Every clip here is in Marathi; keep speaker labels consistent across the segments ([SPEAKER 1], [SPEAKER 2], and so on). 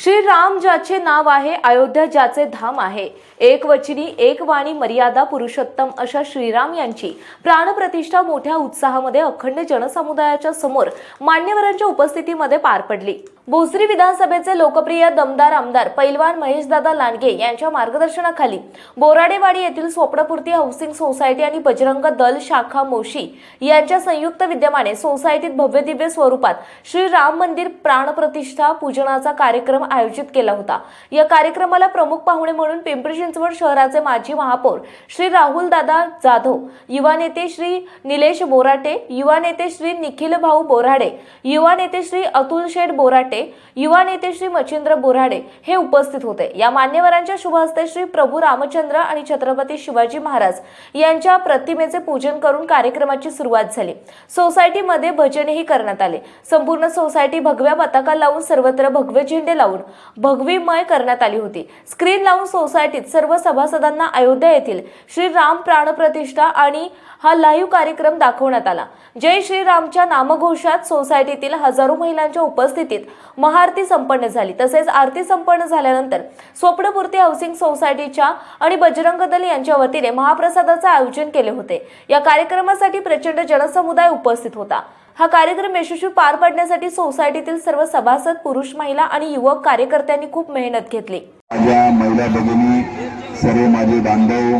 [SPEAKER 1] श्रीराम ज्याचे नाव आहे अयोध्या ज्याचे धाम आहे. एक वचनी एक वाणी मर्यादा पुरुषोत्तम अशा श्रीराम यांची प्राणप्रतिष्ठा मोठ्या उत्साहामध्ये अखंड जनसमुदायाच्या समोर मान्यवरांच्या उपस्थितीमध्ये पार पडली. भोसरी विधानसभेचे लोकप्रिय दमदार आमदार पैलवान महेशदादा लांडगे यांच्या मार्गदर्शनाखाली बोराडेवाडी येथील स्वप्नपूर्ती हाऊसिंग सोसायटी आणि बजरंग दल शाखा मोशी यांच्या संयुक्त विद्यमाने सोसायटीत भव्यदिव्य स्वरूपात श्री राम मंदिर प्राणप्रतिष्ठा पूजनाचा कार्यक्रम आयोजित केला होता. या कार्यक्रमाला प्रमुख पाहुणे म्हणून पिंपरी चिंचवड शहराचे माजी महापौर श्री राहुल दादा जाधव युवा नेते श्री निलेश बोराटे युवा नेते श्री निखिल भाऊ बोराडे युवा नेते श्री अतुल शेठ बोराटे युवा नेते श्री मच्छिंद्र बोराडे हे उपस्थित होते. या मान्यवरांच्या शुभहस्ते श्री प्रभू रामचंद्र आणि छत्रपती शिवाजी महाराज यांच्या प्रतिमेचे पूजन करून कार्यक्रमाची सुरुवात झाली. सोसायटीमध्ये भजनही करण्यात आले. संपूर्ण सोसायटी भगव्या पताका लावून सर्वत्र भगवे झेंडे लावून भगवीमय करण्यात आली होती. स्क्रीन लावून सोसायटीत सर्व सभासदांना अयोध्या येथील श्री राम प्राणप्रतिष्ठा आणि हा लाईव्ह कार्यक्रम दाखवण्यात आला. जय श्रीरामच्या नामघोषात सोसायटीतील हजारो महिलांच्या उपस्थितीत महाआरती संपन्न झाली. तसेच आरती संपन्न झाल्यानंतर स्वप्नपूर्ती हाऊसिंग सोसायटीच्या आणि बजरंग दल यांच्या वतीने महाप्रसादाचे आयोजन केले होते. या कार्यक्रमासाठी प्रचंड जनसमुदाय उपस्थित होता. हा कार्यक्रम यशस्वी पार पाडण्यासाठी सोसायटीतील सर्व सभासद पुरुष महिला आणि युवक कार्यकर्त्यांनी खूप मेहनत घेतली.
[SPEAKER 2] माझ्या महिला भगिनी सर्व माझे बांधव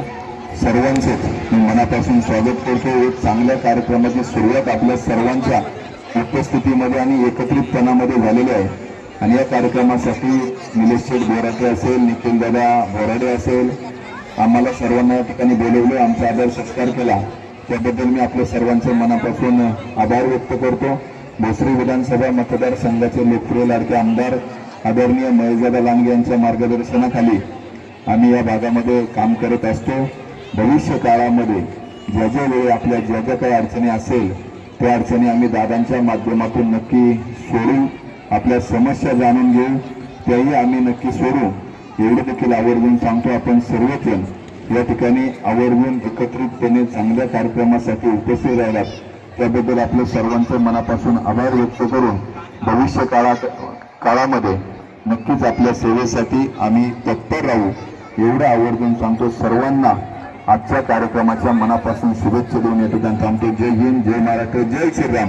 [SPEAKER 2] सर्वांचेच मी मनापासून स्वागत करतो. एक चांगल्या कार्यक्रमाची सुरुवात आपल्या सर्वांच्या उपस्थितीमध्ये आणि एकत्रितपणामध्ये झालेली आहे. आणि या कार्यक्रमासाठी निलेश शेठ बोराटे असेल निखिल दादा बोराडे असेल आम्हाला सर्वांना या ठिकाणी बोलवले. आमचा आदर सत्कार केला. त्याबद्दल मी आपल्या सर्वांचे मनापासून आभार व्यक्त करतो. भोसरी विधानसभा मतदारसंघाचे लोकप्रिय लाडके आमदार आदरणीय महेशदादा लांडगे यांच्या मार्गदर्शनाखाली आम्ही या भागामध्ये काम करत असतो. भविष्य काळामध्ये ज्या ज्या वेळी आपल्या ज्या ज्या काही अडचणी असेल त्या अडचणी आम्ही दादांच्या माध्यमातून नक्की सोडू आपल्या समस्या जाणून घेऊ. त्याही आम्ही नक्की सोडू एवढं देखील आवर्जून सांगतो. आपण सर्वजण या ठिकाणी आवर्जून एकत्रितपणे चांगल्या कार्यक्रमासाठी उपस्थित राहिलात. त्याबद्दल आपल्या सर्वांचे मनापासून आभार व्यक्त करून भविष्य काळात काळामध्ये नक्कीच आपल्या सेवेसाठी आम्ही तत्पर राहू. एवढं आवर्जून सांगतो सर्वांना आजच्या कार्यक्रमाच्या मनापासून शुभेच्छा देऊन या ठिकाणी थांबतो जय हिंद जय महाराष्ट्र जय श्रीराम.